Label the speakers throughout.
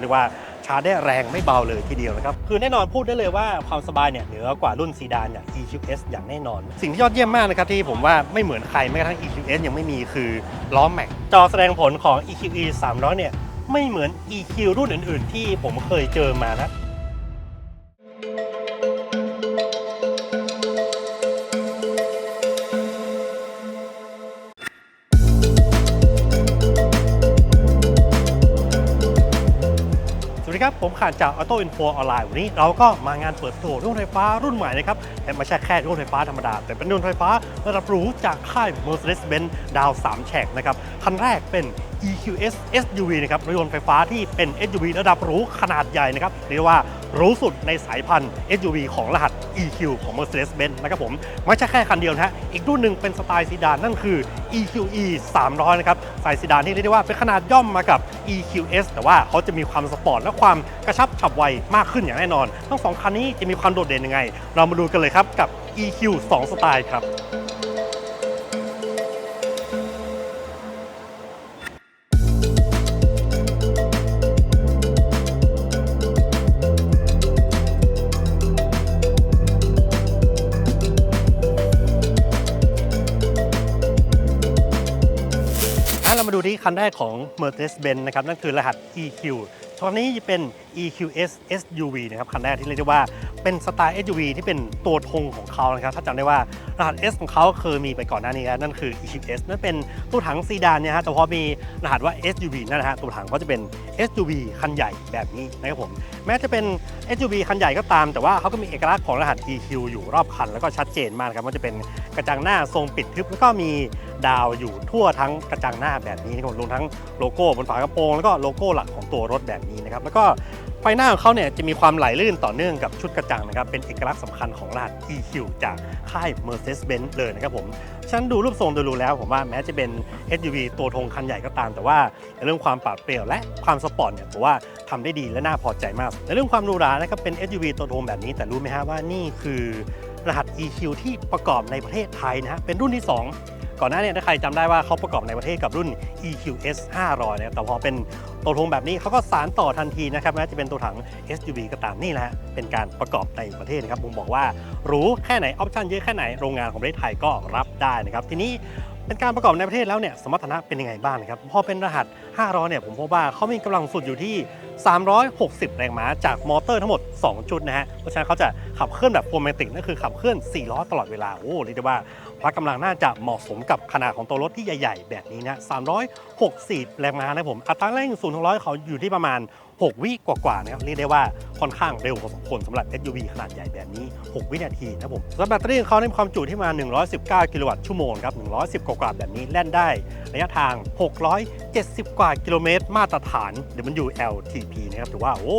Speaker 1: เรียกว่าชาร์จได้แรงไม่เบาเลยทีเดียวนะครับ คือแน่นอนพูดได้เลยว่าความสบายเนี่ยเหนือกว่ารุ่นซีดานอย่าง EQS อย่างแน่นอน สิ่งที่ยอดเยี่ยมมากนะครับที่ผมว่าไม่เหมือนใครแม้กระทั่ง EQS ยังไม่มีคือล้อแม็กจอแสดงผลของ EQE 300 เนี่ยไม่เหมือน EQ รุ่นอื่น ๆ ที่ผมเคยเจอมานะ ครับ ผมขานจาก Auto Info ออนไลน์วันนี้ เราก็มางานเปิดตัวรุ่นไฟฟ้ารุ่นใหม่นะครับ แต่ไม่ใช่แค่รุ่นไฟฟ้าธรรมดา แต่เป็นรุ่นไฟฟ้าระดับหรูจากค่าย Mercedes-Benz ดาว 3 แฉกนะครับ คันแรกเป็น EQS SUV นะครับรถยนต์ไฟฟ้าที่เป็น SUV ระดับหรูขนาดใหญ่นะครับเรียกว่าหรูสุดในสายพันธุ์ SUV ของรหัส EQ ของ Mercedes-Benz นะครับผมไม่ใช่แค่คันเดียวนะฮะอีกรุ่นหนึ่งเป็นสไตล์ซีดานนั่นคือ EQE 300 นะครับสายซีดานที่เรียกได้ว่าเป็นขนาดย่อมมากับ EQS แต่ว่าเขาจะมีความสปอร์ตและความกระชับฉับไวมากขึ้นอย่างแน่นอน ทั้งสองคันนี้จะมีความโดดเด่นยังไง เรามาดูกันเลยครับกับ EQ 2 สไตล์ครับ เรามาดูที่คันแรกของ Mercedes-Benz นะครับนั่นคือรหัส EQ ตัวนี้จะเป็น EQS SUV นะครับคันแรกที่เรียกได้ว่าเป็นสไตล์ SUV ที่เป็นตัวธงของเขานะครับถ้าจำได้ว่ารหัส S ของเขาเคยมีไปก่อนหน้านี้แล้วนั่นคือ EQS นั่นเป็นตู้ถังซีดานเนี่ยฮะแต่พอมีรหัสว่า SUV นั่นนะฮะตัวถังก็จะเป็น SUV คันใหญ่แบบนี้นะครับผมแม้จะเป็น SUV คันใหญ่ก็ตาม แต่ว่าเขาก็มีเอกลักษณ์ของรหัส EQ อยู่รอบคัน แล้วก็ชัดเจนมากนะครับว่าจะเป็นกระจังหน้าทรงปิดทึบแล้วก็มีดาวอยู่ทั่วทั้งกระจังหน้าแบบนี้นะครับรวมทั้งโลโก้บนฝากระโปรงแล้วก็โลโก้หลักของตัวรถแบบนี้นะครับแล้วก็ไฟหน้าของเขาเนี่ยจะมีความไหลลื่นต่อเนื่องกับชุดกระจังนะครับเป็นเอกลักษณ์สำคัญของรหัส EQ จากค่าย Mercedes-Benz เลยนะครับผมฉันดูรูปทรงดูรูแล้ว ผมว่าแม้จะเป็น SUV ตัวธงคันใหญ่ก็ตาม แต่ว่าในเรื่องความปราดเปรียวและความสปอร์ตเนี่ยผมว่าทำได้ดีและน่าพอใจมากในเรื่องความหรูหรานะครับเป็น SUV ตัวธงแบบนี้แต่รู้ไหมฮะว่านี่คือรหัส EQ ที่ประกอบในประเทศไทยนะฮะเป็นรุ่นที่ 2 ก่อนหน้าเนี่ยถ้าใครจำได้ว่าเขาประกอบในประเทศกับรุ่น EQS 500นะครับแต่พอเป็นตัวธงแบบนี้เขาก็สารต่อทันทีนะครับแม้จะเป็นตัวถัง SUV ก็ตามนี่แหละเป็นการประกอบในประเทศนะครับผมบอกว่าหรูแค่ไหนออปชั่นเยอะแค่ไหนโรงงานของประเทศไทยก็รับได้นะครับทีนี้เป็นการประกอบในประเทศแล้วเนี่ยสมรรถนะเป็นยังไงบ้างครับ พอเป็นรหัส 500 เนี่ยผมพบว่าเขามีกำลังสุดอยู่ที่ 360 แรงม้าจากมอเตอร์ทั้งหมด 2 จุดนะฮะ เพราะฉะนั้นเขาจะขับเคลื่อนแบบโฟร์แมนติกนั่นคือขับเคลื่อน 4 ล้อตลอดเวลา โอ้เรียกได้ว่าพละกำลังน่าจะเหมาะสมกับขนาดของตัวรถที่ใหญ่ ๆ แบบนี้นะ360 แรงม้านะผม อัตราเร่ง0 100 เขาอยู่ที่ประมาณ 6 วิกว่าๆนะครับเรียกได้ว่าค่อนข้างเร็วพอสมควรสำหรับ SUV ขนาดใหญ่แบบนี้ 6 วินาทีนะครับผมสำหรับแบตเตอรี่ของเขาในความจุที่มา 119 กิโลวัตต์ชั่วโมงครับ 110 กว่าๆแบบนี้แล่นได้ ระยะทาง 670 กว่ากิโลเมตร มาตรฐาน WLTP นะครับถือว่าโอ้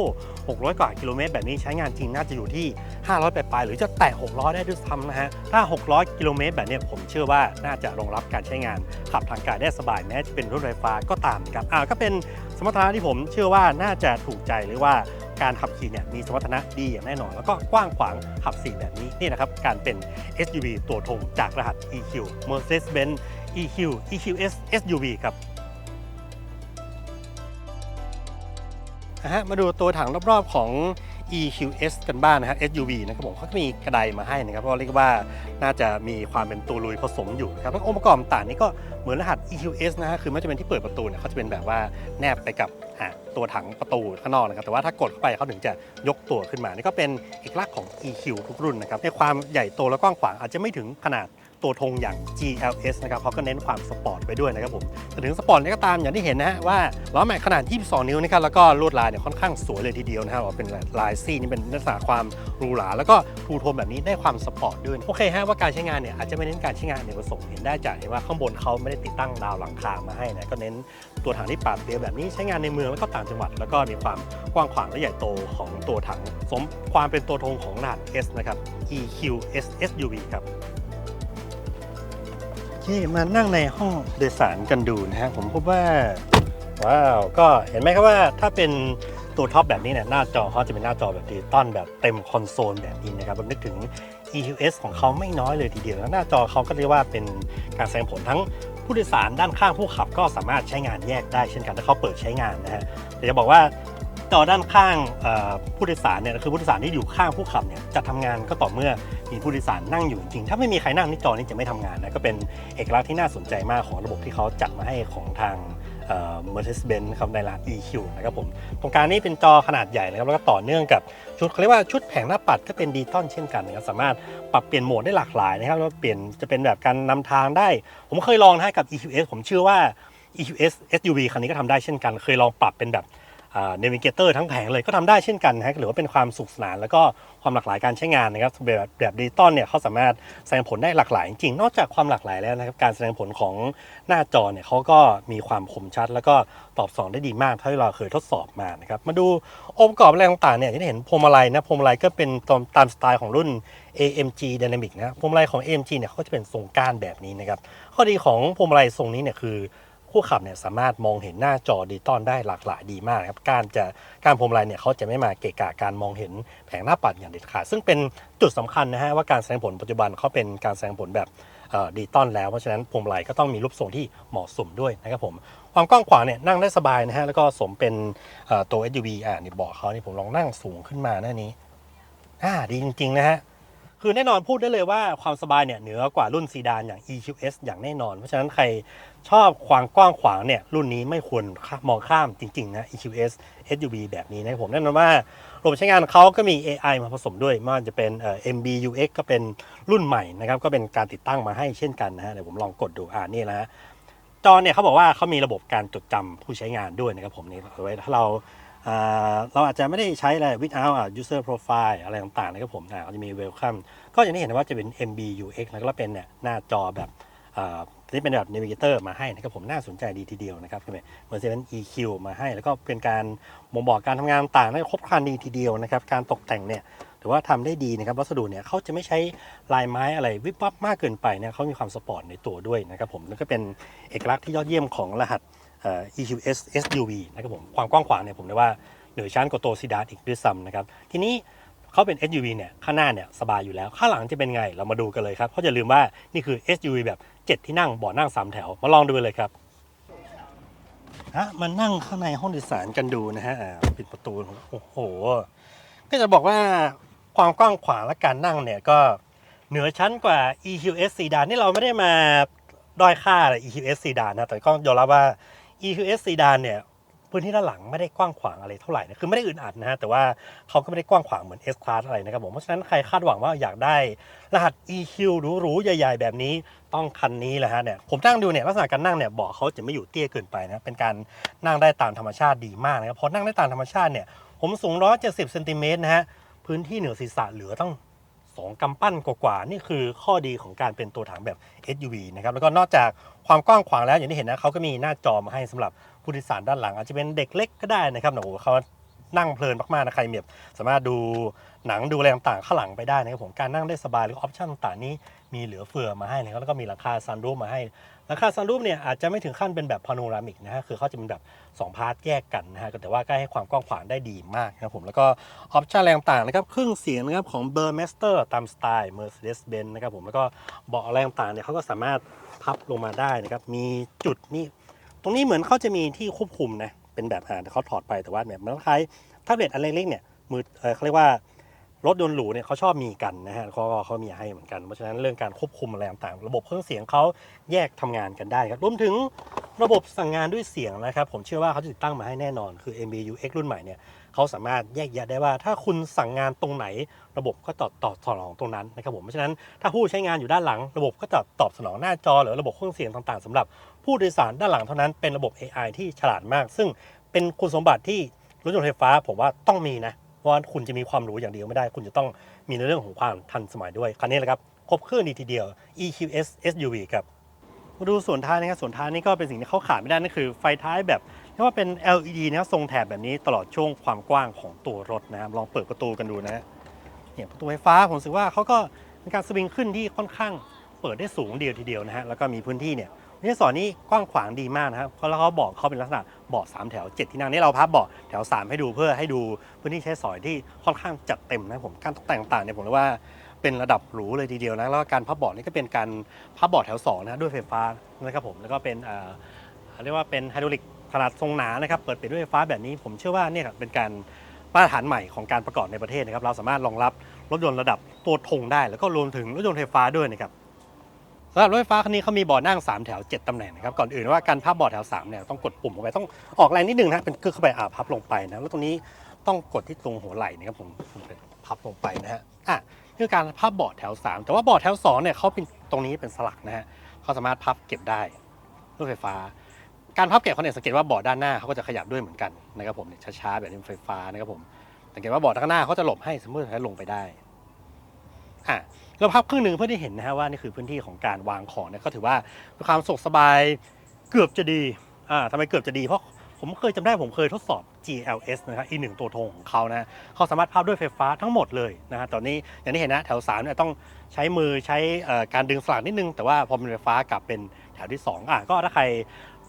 Speaker 1: 600 กว่ากิโลเมตรแบบนี้ใช้งานจริงน่าจะอยู่ที่ 500ปลายๆหรือจะแตะ600 ได้ด้วยซ้ำนะฮะ ถ้า 600 กิโลเมตรแบบนี้ผมเชื่อว่าน่าจะรองรับการใช้งาน ขับทางไกลได้สบายแม้จะเป็นรถไฟฟ้าก็ตามครับอ่าก็เป็นสมรรถนะที่ผมเชื่อว่าน่าจะถูกใจหรือว่าการขับขี่เนี่ยมีสมรรถนะดีอย่างแน่นอน แล้วก็กว้างขวางขับสี่แบบนี้นี่นะครับ การเป็น SUV ตัวธงจากรหัส EQ Mercedes-Benz EQ EQS SUV ครับ นะฮะมาดูตัวถังรอบๆของ EQS กันบ้างนะฮะ SUV นะครับผมเขาก็มีกระไดมาให้นะครับเพราะเรียกว่าน่าจะมีความเป็นตัวลุยผสมอยู่นะครับองค์ประกอบต่างๆนี่ก็เหมือนรหัส EQS นะฮะคือไม่จะเป็นที่เปิดประตูเนี่ยเขาจะเป็นแบบว่าแนบไปกับตัวถังประตูข้างนอกนะครับแต่ว่าถ้ากดเข้าไปเขาถึงจะยกตัวขึ้นมานี่ก็เป็นเอกลักษณ์ของ EQ ทุกรุ่นนะครับในความใหญ่โตและกว้างขวางอาจจะไม่ถึงขนาด ตัวธงอย่าง GLS นะครับเขาก็เน้นความสปอร์ตไปด้วยนะครับผมแต่ถึงสปอร์ตนี่ก็ตามอย่างที่เห็นนะฮะว่าล้อแม็กขนาด 22 นิ้วนะครับแล้วก็ลวดลายเนี่ยค่อนข้างสวยเลยทีเดียวนะฮะว่าเป็นลายซี่นี่เป็นลักษณะความหรูหราแล้วก็ทูโทนแบบนี้ได้ความสปอร์ตด้วยโอเคฮะว่าการใช้งานเนี่ยอาจจะไม่เน้นการใช้งานอเนกประสงค์เห็นได้จากเห็นว่าข้างบนเขาไม่ได้ติดตั้งดาวหลังคามาให้นะก็เน้นตัวถังที่ปราดเปรียวแบบนี้ใช้งานในเมืองแล้วก็ต่างจังหวัด แล้วก็มีความกว้างขวางและใหญ่โตของตัวถัง สมความเป็นตัวธงของรหัส S นะครับ EQS SUV ครับ เคมานั่งในห้องโดยสารกันดูนะฮะผมพบว่า ว้าว ก็เห็นไหมครับว่าถ้าเป็นตัวท็อปแบบนี้เนี่ยหน้าจอเขาจะเป็นหน้าจอแบบดิจิตอลแบบเต็มคอนโซลแบบนี้นะครับผมนึกถึง EQS ของเขาไม่น้อยเลยทีเดียวแล้วหน้าจอเขาก็เรียกว่าเป็นการแสดงผลทั้งผู้โดยสารด้านข้างผู้ขับก็สามารถใช้งานแยกได้เช่นกันถ้าเขาเปิดใช้งานนะฮะแต่จะบอกว่าจอด้านข้างผู้โดยสารเนี่ยคือผู้โดยสารที่อยู่ข้างผู้ขับเนี่ยจะทำงานก็ต่อเมื่อ มีผู้โดยสารนั่งอยู่จริงๆถ้าไม่มีใครนั่งนี่จอนี้จะไม่ทำงานนะก็เป็นเอกลักษณ์ที่น่าสนใจมากของระบบที่เขาจัดมาให้ของทางเอ่อ Mercedes-Benz ครับในร้าน EQ นะครับผมตรงกลางนี้เป็นจอขนาดใหญ่นะครับแล้วก็ต่อเนื่องกับชุดเขาเรียกว่าชุดแผงหน้าปัดก็เป็นดิจิตอลเช่นกันนะครับสามารถปรับเปลี่ยนโหมดได้หลากหลายนะครับแล้วเปลี่ยนจะเป็นแบบการนำทางได้ ผมเคยลองนะกับ EQS ผมเชื่อว่า EQS SUV คันนี้ก็ทำได้เช่นกัน เคยลองปรับเป็นแบบ เนวิเกเตอร์ทั้งแผงเลยก็ทำได้เช่นกันนะหรือว่าเป็นความสุขสนาน แล้วก็ความหลากหลายการใช้งานนะครับแบบแบบดิจิตอลเนี่ยเขาสามารถแสดงผลได้หลากหลายจริงนอกจากความหลากหลายแล้วนะครับการแสดงผลของหน้าจอเนี่ยเขาก็มีความคมชัด แล้วก็ตอบสองได้ดีมากเท่าที่เราเคยทดสอบมานะครับมาดูองค์ประกอบอะไรต่างๆเนี่ยที่เห็นพวงมาลัยนะพวงมาลัยก็เป็นตามตามสไตล์ของรุ่น AMG Dynamic นะพวงมาลัยของ AMG เนี่ยเขาก็จะเป็นทรงก้านแบบนี้นะครับข้อดีของพวงมาลัยทรงนี้เนี่ยคือ ผู้ขับเนี่ยสามารถมองเห็นหน้าจอดิจิตอลได้หลากหลายดีมากครับการจะการพวงมลัยเนี่ยเขาจะไม่มาเกะกะการมองเห็นแผงหน้าปัดอย่างเด็ดขาดซึ่งเป็นจุดสำคัญนะฮะว่าการแสดงผลปัจจุบันเขาเป็นการแสดงผลแบบดิจิตอลแล้วเพราะฉะนั้นพวงมาลัยก็ต้องมีรูปทรงที่เหมาะสมด้วยนะครับผมความกว้างขวางเนี่ยนั่งได้สบายนะฮะแล้วก็สมเป็นเอ่อตัว SUV อ่านี่เบอกเขานี่ผมลองนั่งสูงขึ้นมาหน้านี้อ่าดีจริงๆนะฮะ คือแน่นอนพูดได้เลยว่าความสบายเนี่ยเหนือกว่ารุ่นซีดานอย่าง EQS อย่างแน่นอน เพราะฉะนั้นใครชอบความกว้างขวางเนี่ยรุ่นนี้ไม่ควรมองข้ามจริงๆนะ EQS SUV แบบนี้นะผมแน่นอนว่าระบบใช้งานเขาก็มี AI มาผสมด้วยไมันจะเป็น MBUX ก็เป็นรุ่นใหม่นะครับก็เป็นการติดตั้งมาให้เช่นกันนะฮะเดี๋ยวผมลองกดดูอ่านี่นะจอเนี่ยเขาบอกว่าเขามีระบบการจดจำผู้ใช้งานด้วยนะครับผมนี่เอาไว้ถ้าเรา เราอาจจะไม่ได้ใช้อะไร without อะ user profile อะไรต่างๆนะครับผมอ่าเขาจะมี welcome ก็อย่างที่เห็นว่าจะเป็น MBUX แล้วก็เป็นเนี่ยหน้าจอแบบที่เป็นแบบ navigator มาให้นะครับผมน่าสนใจดีทีเดียวนะครับเหมือนจะเป็น EQ มาให้ แล้วก็เป็นการบ่งบอกการทำงานต่างๆได้ครบครันดีทีเดียวนะครับ การตกแต่งเนี่ยถือว่าทำได้ดีนะครับวัสดุเนี่ยเขาจะไม่ใช้ลายไม้อะไรวิบวับมากเกินไปเนะเขามีความสปอร์ตในตัวด้วยนะครับผมแล้วก็เป็นเอกลักษณ์ที่ยอดเยี่ยมของรหัส EQS SUV นะครับผมความกว้างขวางเนี่ยผมได้ว่าเหนือชั้นกว่าตัวซีดานอีกด้วยซ้ำนะครับทีนี้เขาเป็น SUV เนี่ยข้างหน้าเนี่ยสบายอยู่แล้ว ข้างหลังจะเป็นไงเรามาดูกันเลยครับเพราะอย่าลืมว่านี่คือ SUV แบบ 7 ที่นั่งเบาะนั่ง 3 แถว มาลองดูเลยครับฮะมานั่งข้างในห้องโดยสารกันดูนะฮะปิดประตูโอ้โห ก็จะบอกว่าความกว้างขวางและการนั่งเนี่ยก็เหนือชั้นกว่า EQS ซีดานนี่เราไม่ได้มาด้อยค่าอะไร EQS ซีดานนะแต่ก็ยอมรับว่า EQS ซีดานเนี่ยพื้นที่ด้านหลังไม่ได้กว้างขวางอะไรเท่าไหร่นะคือไม่ได้อึดอัดนะฮะแต่ว่าเขาก็ไม่ได้กว้างขวางเหมือน S Class อะไรนะครับผมเพราะฉะนั้นใครคาดหวังว่าอยากได้รหัส EQ หรูๆใหญ่ๆ แบบนี้ต้องคันนี้แหละฮะเนี่ยผมนั่งดูเนี่ยลักษณะการนั่งเนี่ยเบาะเขาจะไม่อยู่เตี้ยเกินไปนะเป็นการนั่งได้ตามธรรมชาติดีมากนะครับพอนั่งได้ตามธรรมชาติเนี่ยผมสูง 170เซนติเมตรนะฮะพื้นที่เหนือศีรษะเหลือต้อง 2กำปั้นกว่าๆนี่คือข้อดีของการเป็นตัวถังแบบ SUV นะครับแล้วก็นอกจากความกว้างขวางแล้วอย่างที่เห็นนะเขาก็มีหน้าจอมาให้สำหรับผู้โดยสารด้านหลัง อาจจะเป็นเด็กเล็กก็ได้นะครับโอ้โหเขา นั่งเพลินมากๆนะใครแบบสามารถดูหนังดูอะไรต่างๆข้างหลังไปได้นะครับผมการนั่งได้สบายหรือออปชั่นต่างนี้มีเหลือเฟือมาให้นะครับแล้วก็มีหลังคาซันรูฟมาให้ราคาซันรูฟเนี่ยอาจจะไม่ถึงขั้นเป็นแบบพาโนรามิกนะฮะคือเขาจะเป็นแบบ 2 พาร์ทแยกกันนะฮะแต่ว่าก็ให้ความกว้างขวางได้ดีมากนะครับผมแล้วก็ออปชั่นอะไรต่างๆนะครับเครื่องเสียงนะครับของ b u r m a s t e r ตามสไตล์ Mercedes-Benz นะครับผมแล้วก็เบาะอะไรต่างๆเนี่ยเขาก็สามารถพับลงมาได้นะครับมีจุดนี่ตรงนี้เหมือนเขาจะมีที่ควบคุมนะ เป็นแบบอ่าเขาถอดไปแต่ว่าแบบมันคล้ายแท็บเล็ตอันเล็กๆเนี่ยมือเออเขาเรียกว่ารถยนต์หรูเนี่ยเขาชอบมีกันนะฮะเขาก็เขามีให้เหมือนกันเพราะฉะนั้นเรื่องการควบคุมอะไรต่างๆระบบเครื่องเสียงเขาแยกทำงานกันได้ครับรวมถึงระบบสั่งงานด้วยเสียงนะครับ ผมเชื่อว่าเขาจะติดตั้งมาให้แน่นอนคือ MBUX รุ่นใหม่เนี่ยเขาสามารถแยกแยะได้ว่าถ้าคุณสั่งงานตรงไหน ระบบก็ตอบตอบสนองตรงนั้นนะครับผมเพราะฉะนั้นถ้าผู้ใช้งานอยู่ด้านหลัง ระบบก็จะตอบสนองหน้าจอหรือระบบเครื่องเสียงต่างๆสำหรับ ผู้โดยสารด้านหลังเท่านั้นเป็นระบบ AI ที่ฉลาดมาก ซึ่งเป็นคุณสมบัติที่รถยนต์ไฟฟ้าผมว่าต้องมีนะเพราะว่าคุณจะมีความรู้อย่างเดียวไม่ได้ คุณจะต้องมีในเรื่องของความทันสมัยด้วย คันนี้แหละครับ ครบเครื่องดีทีเดียว EQS SUV ครับมาดูส่วนท้ายนะครับส่วนท้ายนี่ก็เป็นสิ่งที่เขาขาดไม่ได้นั่นคือไฟท้ายแบบเรียกว่าเป็น LED นะครับทรงแถบแบบนี้ตลอดช่วงความกว้างของตัวรถนะครับลองเปิดประตูกันดูนะเนี่ยประตูไฟฟ้าผมรู้สึกว่าเขาก็เป็นการสวิงขึ้นที่ค่อนข้างเปิดได้สูงเดียวทีเดียวนะฮะแล้วก็มีพื้นที่เนี่ย วิทยาสอนนี่กว้างขวางดีมากนะครับเพราะแล้วเขาบอกเขาเป็นลักษณะเบาะสามแถวเจ็ดที่นั่งนี่เราพับเบาะแถวสามให้ดูเพื่อให้ดูพื้นที่ใช้สอยที่ค่อนข้างจัดเต็มนะผมการตกแต่งต่างๆเนี่ยผมเรียกว่าเป็นระดับหรูเลยทีเดียวนะแล้วการพับเบาะนี่ก็เป็นการพับเบาะแถวสองนะด้วยไฟฟ้านะครับผมแล้วก็เป็นเรียกว่าเป็นไฮดรอลิกขนาดทรงหนานะครับเปิดปิดด้วยไฟฟ้าแบบนี้ ผมเชื่อว่าเนี่ยครับเป็นการมาตรฐานใหม่ของการประกอบในประเทศนะครับเราสามารถรองรับรถยนต์ระดับตัวธงได้ แล้วก็รวมถึงรถยนต์ไฟฟ้าด้วยนะครับ สำหรับรถไฟฟ้าคันนี้เขามีเบาะนั่ง 3 แถว 7 ตำแหน่งนะครับก่อนอื่นว่าการพับเบาะแถว3เนี่ยต้องกดปุ่มเข้าไปต้องออกแรงนิดนึงนะเป็นกึกเข้าไปอ่าพับลงไปนะแล้วตรงนี้ต้องกดที่ตรงหัวไหล่นะครับผมพับลงไปนะฮะอะคือการพับเบาะแถว 3 แต่ว่าเบาะแถว2เนี่ยเขาเป็นตรงนี้เป็นสลักนะฮะเขาสามารถพับเก็บได้รถไฟฟ้า การพับเก็บเขาเนี่ยสังเกตว่าเบาะด้านหน้าเขาก็จะขยับด้วยเหมือนกันนะครับผมเนี่ยช้าๆแบบนี้ไฟฟ้านะครับผมสังเกตว่าเบาะข้างหน้าเขาจะหลบให้สมมติถ้าลงไปได้ อะเราพับครึ่งหนึ่งเพื่อได้เห็นนะฮะว่านี่คือพื้นที่ของการวางของเนี่ยก็ถือว่ามีความสะดวกสบายเกือบจะดีอ่าทำไมเกือบจะดีเพราะผมเคยจำได้ผมเคยทดสอบ GLS นะครับอีหนึ่งตัวธงของเขานะเขาสามารถพับด้วยไฟฟ้าทั้งหมดเลยนะฮะตอนนี้อย่างที่เห็นนะแถวสามเนี่ยต้องใช้มือใช้การดึงสลักนิดนึง แต่ว่าพอเป็นไฟฟ้ากลับเป็นแถวที่สองอะก็ถ้าใคร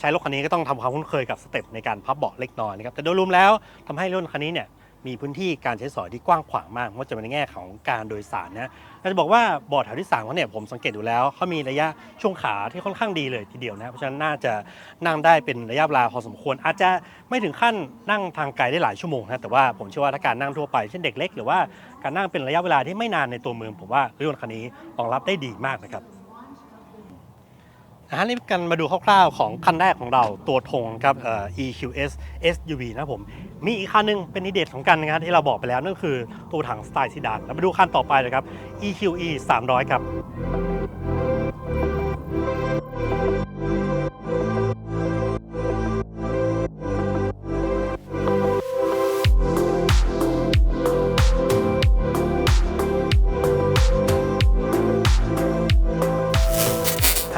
Speaker 1: ใช้รถคันนี้ก็ต้องทำความคุ้นเคยกับสเต็ปในการพับเบาะเล็กน้อยนะครับแต่โดยรวมแล้วทำให้รถคันนี้เนี่ย มีพื้นที่การใช้สอยที่กว้างขวางมากไม่ว่าจะเป็นในแง่ของการโดยสารนะเราจะบอกว่าเบาะแถวที่3เขาเนี่ยผมสังเกตดูแล้วเขามีระยะช่วงขาที่ค่อนข้างดีเลยทีเดียวนะเพราะฉะนั้นน่าจะนั่งได้เป็นระยะเวลาพอสมควร อาจจะไม่ถึงขั้นนั่งทางไกลได้หลายชั่วโมงนะแต่ว่าผมเชื่อว่าถ้าการนั่งทั่วไปเช่นเด็กเล็กหรือว่าการนั่งเป็นระยะเวลาที่ไม่นานในตัวเมืองผมว่ารถยนต์คันนี้รองรับได้ดีมากนะครับ นะฮะนี่กันมาดูคร่าวๆของคันแรกของเราตัวธงครับเอ่อ EQS SUV นะครับผม มีอีกคันหนึงเป็นนิเดตของกันนะครับที่เราบอกไปแล้วนั่นคือตัวถังสไตล์ซีดานแล้วมาดูคันต่อไปเลยครับ EQE 300 ครับ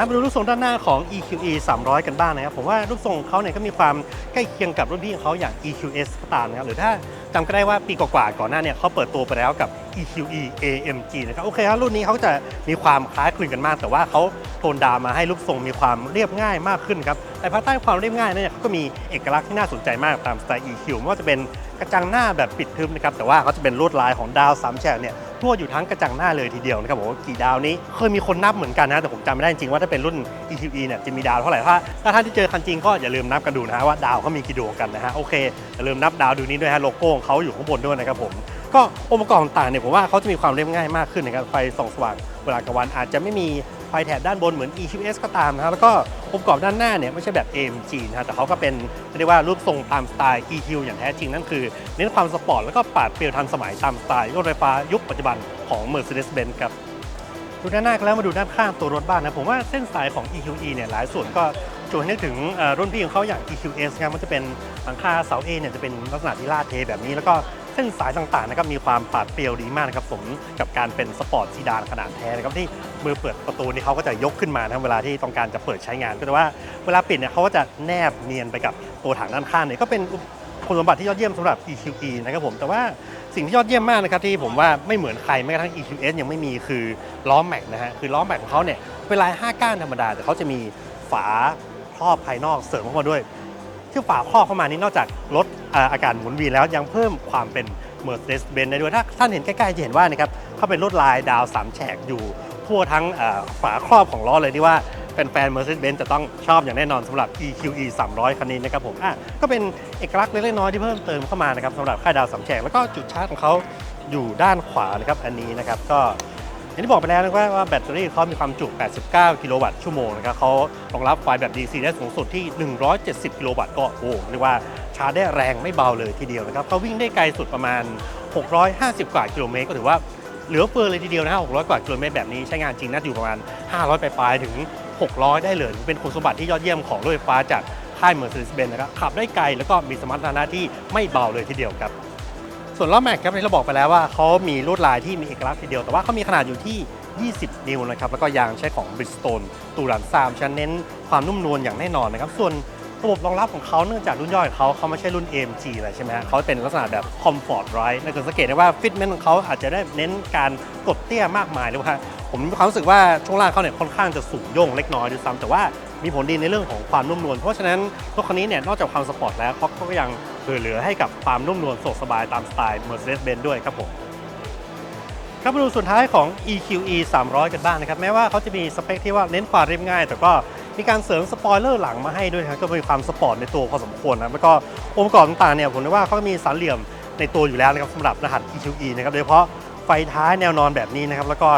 Speaker 1: ครับมาดูรูปทรงด้านหน้าของ EQE 300 กันบ้างนะครับ ผมว่ารูปทรงของเขาเนี่ยก็มีความใกล้เคียงกับรุ่นพี่ของเขาอย่าง EQS ก็ตามนะครับหรือถ้า จำก็ได้ว่าปีกว่าๆก่อนหน้าเนี่ยเขาเปิดตัวไปแล้วกับ EQE AMG นะครับโอเคครับรุ่นนี้เขาจะมีความคล้ายคลึงกันมาก แต่ว่าเขาโทนดาวมาให้รูปทรงมีความเรียบง่ายมากขึ้นครับแต่ภายใต้ความเรียบง่ายเนี่ยเขาก็มีเอกลักษณ์ที่น่าสนใจมากตามสไตล์ EQ ไม่ว่าจะเป็นกระจังหน้าแบบปิดทึบนะครับแต่ว่าเขาจะเป็นลวดลายของดาวสามแฉกเนี่ยทั่วอยู่ทั้งกระจังหน้าเลยทีเดียวนะครับผมกี่ดาวนี้เคยมีคนนับเหมือนกันนะแต่ผมจำไม่ได้จริงว่าถ้าเป็นรุ่น EQE เนี่ยจะมีดาวเท่าไหร่ถ้าถ้าท่านที่เจอคันจริงก็อย่าลืมนับกันดูนะฮะว่าดาวเขามีกี่ดวงกันนะฮะโอเคอย่าลืมนับดาวดูนี้ด้วยฮะโลโก้งเขาอยู่ข้างบนด้วยนะครับผม ก็องค์ประกอบต่างๆเนี่ยผมว่าเขาจะมีความเรียบง่ายมากขึ้นนะครับไฟส่องสว่างเวลากลางวันอาจจะไม่มีไฟแถบด้านบนเหมือน EQS ก็ตามนะครับแล้วก็องค์ประกอบด้านหน้าเนี่ยไม่ใช่แบบ AMG นะฮะแต่เขาก็เป็นเรียกว่ารูปทรงตามสไตล์ EQ อย่างแท้จริงนั่นคือเน้นความสปอร์ตแล้วก็ปาดเปรียวทันสมัยตามสไตล์รถไฟฟ้ายุคปัจจุบันของ Mercedes-Benz ครับดูด้านหน้ากันแล้วมาดูด้านข้างตัวรถบ้างนะผมว่าเส้นสายของ EQE เนี่ยหลายส่วนก็ ชวนให้นึกถึงรุ่นพี่ของเขาอย่าง EQS ครับมันจะเป็นหลังคาเสา A เนี่ยจะเป็นลักษณะที่ลาดเทแบบนี้ แล้วก็เส้นสายต่างๆนะครับมีความปาดเปรียวดีมากนะครับสมกับการเป็นสปอร์ตซีดานขนาดแท้นะครับที่มือเปิดประตูนี่เขาก็จะยกขึ้นมานะเวลาที่ต้องการจะเปิดใช้งาน ก็แต่ว่าเวลาปิดเนี่ยเขาก็จะแนบเนียนไปกับตัวถังด้านข้างเนี่ยก็เป็นคุณสมบัติที่ยอดเยี่ยมสำหรับ EQE นะครับผม แต่ว่าสิ่งที่ยอดเยี่ยมมากนะครับที่ผมว่าไม่เหมือนใครแม้กระทั่ง EQS ยังไม่มีคือล้อแม็กนะฮะ คือล้อแม็กของเขาเนี่ยเป็นลาย5ก้านธรรมดา แต่เขาจะมีฝา ครอบภายนอกเสริมเข้ามาด้วย ที่ฝาครอบเข้ามานี้นอกจากลดอาอาการหมุนเวียนแล้วยังเพิ่มความเป็น Mercedes-Benz ได้ด้วยถ้าท่านเห็นใกล้ๆจะเห็นว่านะครับเขาเป็นลวดลายดาวสามแฉกอยู่ ทั่วทั้งฝาครอบของล้อเลยที่ว่าแฟนๆ Mercedes-Benz จะต้องชอบอย่างแน่นอนสำหรับ EQE 300 คันนี้นะครับผมอะก็เป็นเอกลักษณ์เล็กๆน้อยๆที่เพิ่มเติมเข้ามานะครับสำหรับค่ายดาวสามแฉกแล้วก็จุดชาร์จของเขาอยู่ด้านขวานะครับอันนี้นะครับก็ อย่างที่บอกไปแล้วนะครับว่าแบตเตอรี่เขามีความจุ 89 กิโลวัตต์ชั่วโมงนะครับเขารองรับไฟแบบ DC ได้สูงสุดที่ 170 กิโลวัตต์ก็โอ้เรียกว่าชาร์จได้แรงไม่เบาเลยทีเดียวนะครับเขาวิ่งได้ไกลสุดประมาณ 650 กว่ากิโลเมตรก็ถือว่าเหลือเฟือเลยทีเดียวนะฮะ600 กว่ากิโลเมตรแบบนี้ใช้งานจริงน่าจะอยู่ประมาณ 500 ปลายๆถึง 600 ได้เลย เป็นคุณสมบัติที่ยอดเยี่ยมของรถไฟฟ้าจากค่าย Mercedes-Benz นะครับขับได้ไกลแล้วก็มีสมรรถนะที่ไม่เบาเลยทีเดียวครับ ส่วนล้อแม็กครับที่เราบอกไปแล้วว่าเขามีลวดลายที่มีเอกลักษณ์ทีเดียว แต่ว่าเขามีขนาดอยู่ที่ 20 นิ้วนะครับ แล้วก็ยางใช้ของ Bridgestone ตูรันซามชั้นเน้นความนุ่มนวลอย่างแน่นอนนะครับ ส่วนระบบรองรับของเขาเนื่องจากรุ่นย่อยของเขาเขาไม่ใช่รุ่น AMG อะไรใช่ไหมฮะเขาเป็นลักษณะแบบ Comfort Ride นั่นคือสังเกตได้ว่าฟิตเมนต์ของเขาอาจจะได้เน้นการกดเตี้ยมากมายเลยว่าผมมีความรู้สึกว่าช่วงล่างเขาเนี่ยค่อนข้างจะสูงโย่งเล็กน้อยด้วยซ้ำแต่ว่า มีผลดีในเรื่องของความนุ่มนวลเพราะฉะนั้นรถคันนี้เนี่ยนอกจากความสปอร์ตแล้วเขาก็ยังเหลือให้กับความนุ่มนวลสะดวกสบายตามสไตล์ Mercedes-Benz ด้วยครับผมครับมาดูส่วนท้ายของ EQE 300 กันบ้างนะครับ แม้ว่าเขาจะมีสเปคที่ว่าเน้นความเรียบง่าย แต่ก็มีการเสริมสปอยเลอร์หลังมาให้ด้วยนะครับก็มีความสปอร์ตในตัวพอสมควรนะแล้วก็องค์ประกอบต่างๆเนี่ยผมว่าเขาก็มีสามเหลี่ยมในตัวอยู่แล้วนะครับสำหรับรหัส EQE นะครับโดยเฉพาะ ไฟท้ายแนวนอนแบบนี้นะครับ แล้วก็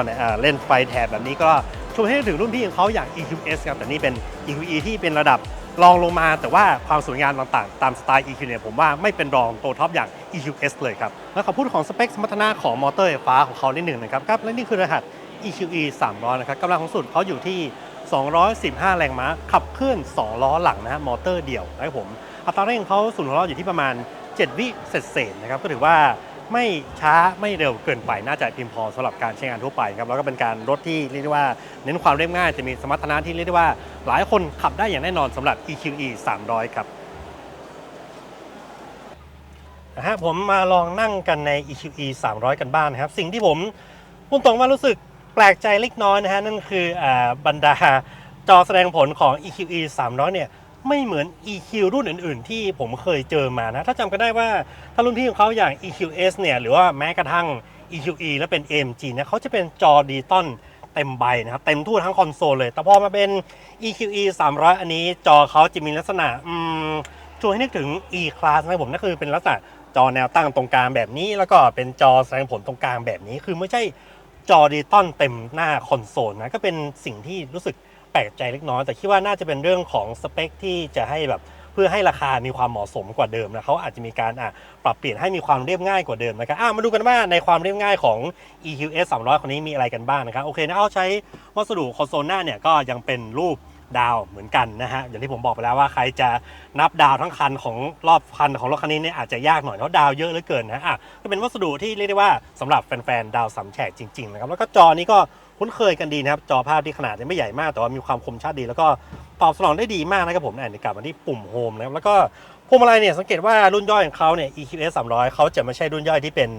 Speaker 1: เล่นไฟแถบแบบนี้ก็ชวนให้ถึงรุ่นพี่ของเขาอย่าง EQS ครับ แต่นี่เป็น EQE ที่เป็นระดับรองลงมาแต่ว่าความสวยงามต่างๆ ตามสไตล์ EQ เนี่ยผมว่าไม่เป็นรองตัวท็อปอย่าง EQS เลยครับ แล้วขอพูดของสเปคสมรรถนะของมอเตอร์ไฟฟ้าของเขานิดหนึ่งนะครับครับและนี่คือรหัส EQE 300 นะครับกำลังของสุดเขาอยู่ที่ 215 แรงม้า ขับเคลื่อน 2 ล้อหลังนะฮะมอเตอร์เดี่ยวนะครับผมอัตราเร่งเขาศูนย์ของเราอยู่ที่ประมาณ 7 วิเศษๆนะครับก็ถือว่า ไม่ช้าไม่เร็วเกินไปน่าจะเพียงพอสำหรับการใช้งานทั่วไปครับแล้วก็เป็นการรถที่เรียกได้ว่าเน้นความเรียบง่ายจะมีสมรรถนะที่เรียกได้ว่า หลายคนขับได้อย่างแน่นอนสำหรับ EQE 300 ครับนะฮะผมมาลองนั่งกันใน EQE 300 กันบ้างนะครับ สิ่งที่ผมพูดตรงว่ารู้สึกแปลกใจเล็กน้อยนะฮะนั่นคืออบรรดาจอแสดงผลของ EQE 300 เนี่ย ไม่เหมือน EQ รุ่นอื่น ๆ ที่ผมเคยเจอมานะ ถ้าจำกันได้ว่าถ้ารุ่นพี่ของเขาอย่าง EQS เนี่ยหรือว่าแม้กระทั่ง EQE และเป็น AMG เนี่ยเขาจะเป็นจอดิจิตอลเต็มใบนะครับ เต็มทั่วทั้งคอนโซลเลย แต่พอมาเป็น EQE 300 อันนี้จอเขาจะมีลักษณะอืมชวนให้นึกถึง E Class นะครับผมนั่นคือเป็นลักษณะจอแนวตั้งตรงกลางแบบนี้ แล้วก็เป็นจอแสดงผลตรงกลางแบบนี้ คือไม่ใช่จอดิจิตอลเต็มหน้าคอนโซลนะก็เป็นสิ่งที่รู้สึก ปลกใจเล็กน้อย แต่คิดว่าน่าจะเป็นเรื่องของสเปคที่จะให้แบบเพื่อให้ราคามีความเหมาะสมกว่าเดิมนะเขาอาจจะมีการอะปรับเปลี่ยนให้มีความเรียบง่ายกว่าเดิมนะครับอะมาดูกันว่าในความเรียบง่ายของ EQS 300คนนี้มีอะไรกันบ้างนะครับโอเคนะเอาใช้วัสดุคอนโซลหน้าเนี่ยก็ยังเป็นรูปดาวเหมือนกันนะฮะอย่างที่ผมบอกไปแล้วว่าใครจะนับดาวทั้งคันของรอบคันของรถคันนี้เนี่ยอาจจะยากหน่อยเพราะดาวเยอะเหลือเกินนะอะก็เป็นวัสดุที่เรียกได้ว่าสำหรับแฟนๆดาวสามแฉกจริงๆนะครับแล้วก็จอนี้ก็ คุ้นเคยกันดีนะครับ จอภาพที่ขนาดไม่ใหญ่มาก แต่ว่ามีความคมชัดดี แล้วก็ตอบสนองได้ดีมากนะครับผมเนี่ยเดี๋ยวกลับมาที่ปุ่มโฮมนะครับแล้วก็พวงมาลัยเนี่ยสังเกตว่ารุ่นย่อยของเขาเนี่ย EQS 300 เขาจะไม่ใช่รุ่นย่อยที่เป็น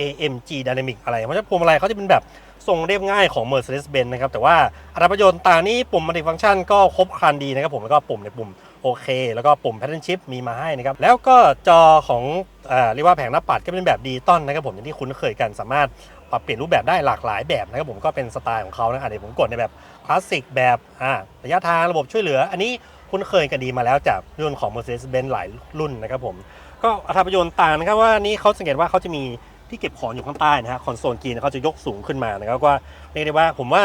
Speaker 1: AMG Dynamic อะไร เพราะฉะนั้นพวงมาลัยเขาจะเป็นแบบทรงเรียบง่ายของ Mercedes-Benz นะครับ แต่ว่าอัตราประโยชน์ต่างนี่ปุ่มมัลติฟังก์ชันก็ครบครันดีนะครับผม แล้วก็ปุ่มในปุ่มโอเค แล้วก็ปุ่ม Pattern Shift มีมาให้นะครับ แล้วก็จอของเอเรียกว่าแผงหน้าปัดก็เป็นแบบดิจิตอลนะครับผมอย่างที่คุ้นเคยกันสามารถ ปรับเปลี่ยนรูปแบบได้หลากหลายแบบนะครับผมก็เป็นสไตล์ของเขานะอะเดี๋ยวผมกดในแบบคลาสสิกแบบอ่าระยะทางระบบช่วยเหลือ อันนี้คุ้นเคยกันดีมาแล้วจากรุ่นของ Mercedes-Benz หลายรุ่นนะครับผมก็อัตราประโยชน์ต่างนะครับว่านี่เขาสังเกตว่าเขาจะมีที่เก็บของอยู่ข้างใต้นะฮะคอนโซลกีนเขาจะยกสูงขึ้นมานะครับว่าเรียกได้ว่าผมว่า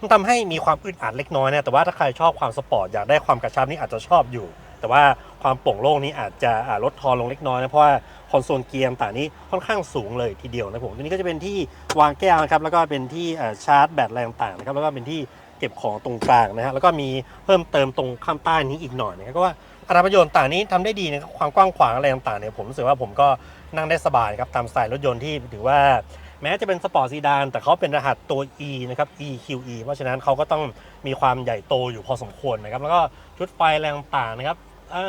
Speaker 1: มันทำให้มีความอึดอัดเล็กน้อยนะแต่ว่าถ้าใครชอบความสปอร์ตอยากได้ความกระชับนี่อาจจะชอบอยู่ แต่ว่าความโปร่งโล่งนี้อาจจะลดทอนลงเล็กน้อยนะเพราะว่าคอนโซลเกียร์ต่างนี้ค่อนข้างสูงเลยทีเดียวนะผมตัวนี้ก็จะเป็นที่วางแก้วนะครับแล้วก็เป็นที่ชาร์จแบตอะไรต่างๆนะครับแล้วก็เป็นที่เก็บของตรงกลางนะฮะแล้วก็มีเพิ่มเติมตรงข้างใต้นี้อีกหน่อยนะครับก็ว่าอัตราประโยชน์ต่างนี้ทำได้ดีนะครับความกว้างขวางอะไรต่างๆเนี่ยผมรู้สึกว่าผมก็นั่งได้สบายครับตามสไตล์รถยนต์ที่ถือว่าแม้จะเป็นสปอร์ตซีดาน แต่เขาเป็นรหัสตัว E นะครับ EQE เพราะฉะนั้นเขาก็ต้องมีความใหญ่โตอยู่พอสมควรนะครับ แล้วก็ชุดไฟแรงต่างนะครับ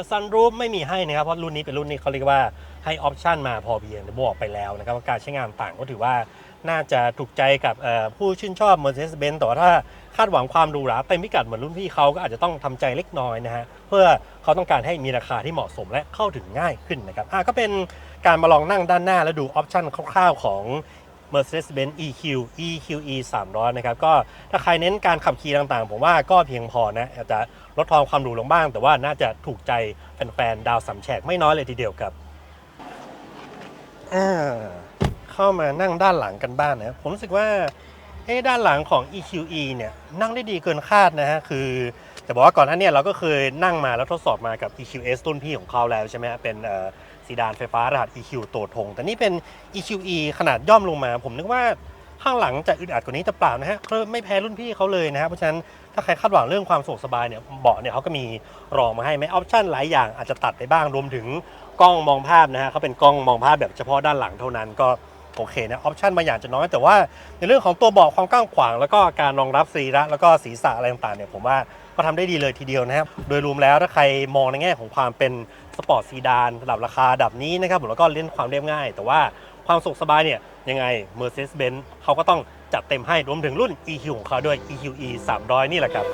Speaker 1: ซันรูฟไม่มีให้นะครับ เพราะรุ่นนี้เป็นรุ่นนี้เขาเรียกว่าให้ออปชันมาพอเพียงเดี๋ยวบอกไปแล้วนะครับว่าการใช้งานต่างก็ถือว่าน่าจะถูกใจกับผู้ชื่นชอบ Mercedes-Benz แต่ว่าถ้าคาดหวังความหรูหราเต็มพิกัดเหมือนรุ่นพี่เขาก็อาจจะต้องทำใจเล็กน้อยนะฮะเพื่อเขาต้องการให้มีราคาที่เหมาะสมและเข้าถึงง่ายขึ้นนะครับอะก็เป็นการมาลองนั่งด้านหน้าแล้วดูออปชันคร่าวๆของ Mercedes-Benz EQ EQE 300 นะครับ ก็ถ้าใครเน้นการขับขี่ต่างๆ ผมว่าก็เพียงพอนะ อาจจะลดทอนความหรูลงบ้าง แต่ว่าน่าจะถูกใจแฟนๆ ดาวสามแฉกไม่น้อยเลยทีเดียวครับเข้ามานั่งด้านหลังกันบ้างนะผมรู้สึกว่าเอ๊ะด้านหลังของ EQE เนี่ยนั่งได้ดีเกินคาดนะฮะ คือจะบอกว่าก่อนหน้านี้เราก็เคยนั่งมาแล้วทดสอบมากับ EQS รุ่นพี่ของเขาแล้วใช่ไหมเป็น ซีดานไฟฟ้ารหัส EQ โตัวทง แต่นี่เป็น EQE ขนาดย่อมลงมา ผมนึกว่าข้างหลังจะอึดอัดกว่านี้แต่เปล่านะฮะไม่แพ้รุ่นพี่เขาเลยนะฮะเพราะฉะนั้นถ้าใครคาดหวังเรื่องความสะดวกสบายเนี่ยเบาะเนี่ยเขาก็มีรองมาให้ไหมออปชั่นหลายอย่างอาจจะตัดไปบ้างรวมถึงกล้องมองภาพนะฮะเขาเป็นกล้องมองภาพแบบเฉพาะด้านหลังเท่านั้นก็โอเคนะออปชันบางอย่างจะน้อยแต่ว่าในเรื่องของตัวเบาะความกว้างขวาง แล้วก็การรองรับสรีระแล้วก็ศีรษะอะไรต่างๆเนี่ยผมว่าก็ทำได้ดีเลยทีเดียวนะครับโดยรวมแล้วถ้าใครมองในแง่ของความเป็น สปอร์ตซีดานระดับราคาระดับนี้นะครับผมแล้วก็เล่นความเรียบง่าย แต่ว่าความสุขสบายเนี่ยยังไง Mercedes-Benz เขาก็ต้องจัดเต็มให้รวมถึงรุ่น EQ ของเขาด้วย EQE 300 นี่แหละครับ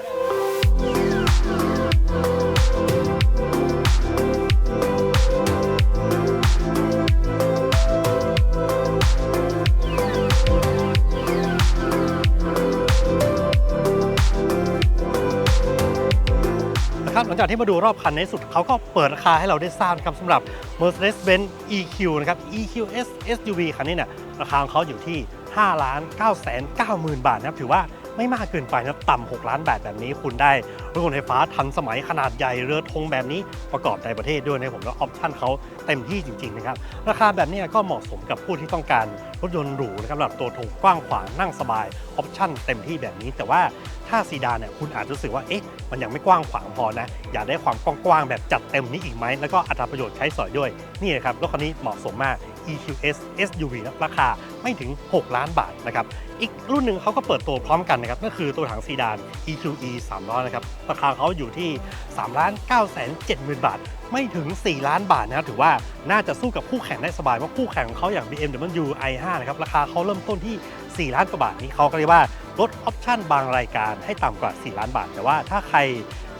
Speaker 1: ครับหลังจากที่มาดูรอบคันในสุดเขาก็เปิดราคาให้เราได้ทราบครับสำหรับ Mercedes-Benz EQ นะครับ EQS SUV คันนี้เนี่ยราคาของเขาอยู่ที่5ล้าน9แสน9หมื่นบาทนะครับถือว่า ไม่มากเกินไปนะต่ำ6ล้านบาทแบบนี้ คุณได้รถยนต์ไฟฟ้าทันสมัยขนาดใหญ่เรือธงแบบนี้ประกอบในประเทศด้วยนะผมแล้วออปชั่นเขาเต็มที่จริงๆนะครับราคาแบบนี้ก็เหมาะสมกับผู้ที่ต้องการรถยนต์หรูนะครับสำหรับตัวธงกว้างขวางนั่งสบายออปชั่นเต็มที่แบบนี้ แต่ว่าถ้าซีดานเนี่ยคุณอาจจะรู้สึกว่าเอ๊ะมันยังไม่กว้างขวางพอนะ อยากได้ความกว้างๆแบบจัดเต็มนี้อีกไหมแล้วก็อัตราประโยชน์ใช้สอยด้วยนี่นะครับรถคันนี้เหมาะสมมาก EQS SUV นะราคาไม่ถึง 6 ล้านบาทนะครับ อีกรุ่นหนึ่งเขาก็เปิดตัวพร้อมกันนะครับนั่นคือตัวถังซีดาน EQE 300นะครับ ราคาเขาอยู่ที่3ล้าน9แสน7หมื่นบาท ไม่ถึง 4 ล้านบาทนะครับ ถือว่าน่าจะสู้กับคู่แข่งได้สบาย เพราะคู่แข่งของเขาอย่าง BMW i5 นะครับ ราคาเขาเริ่มต้นที่ 4 ล้านกว่าบาทนี้เขาก็เรียกว่าลดออปชั่นบางรายการให้ต่ำกว่า 4 ล้านบาท แต่ว่าถ้าใคร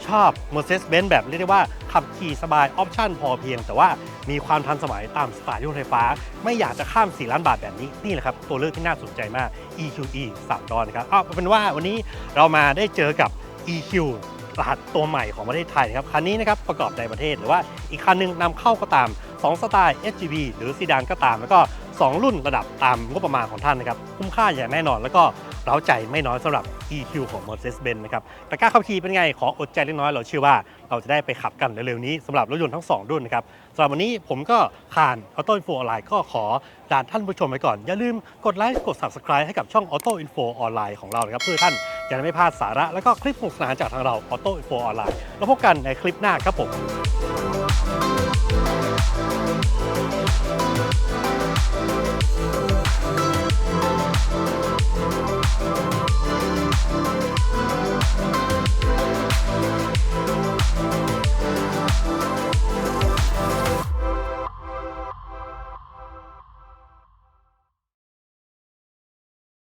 Speaker 1: ชอบ Mercedes-Benz แบบเรียกได้ว่าขับขี่สบายออปชั่นพอเพียงแต่ว่า มีความทันสมัยตามสไตล์รถไฟฟ้า ไม่อยากจะข้าม 4 ล้านบาทแบบนี้ นี่แหละครับ ตัวเลือกที่น่าสนใจมาก EQE 3ดอนครับเอาเป็นว่าวันนี้เรามาได้เจอกับ EQ รหัสตัวใหม่ของประเทศไทยนะครับคันนี้นะครับประกอบในประเทศหรือว่าอีกคันหนึงนำเข้าก็ตาม 2 สไตล์ SUV หรือซีดานก็ตาม แล้วก็ 2 รุ่นระดับตามงบประมาณของท่านนะครับ คุ้มค่าอย่างแน่นอน แล้วก็เร้าใจไม่น้อยสำหรับ EQ ของ Mercedes-Benz นะครับแต่กล้าขับขี่เป็นไง ขออดใจเล็กน้อยเราเชื่อว่าเราจะได้ไปขับกันเร็วๆนี้สำหรับรถยนต์ทั้ง 2 รุ่นนะครับสำหรับวันนี้ผมก็ผ่าน Auto Info ออนไลน์ก็ขอลาท่านผู้ชมไปก่อน อย่าลืมกดไลค์กด Subscribe ให้กับช่อง Auto Info ออนไลน์ของเรานะครับเพื่อท่านจะได้ไม่พลาดสาระและก็คลิปสนุกสนานจากทางเรา Auto Info ออนไลน์แล้วพบกันในคลิปหน้าครับผม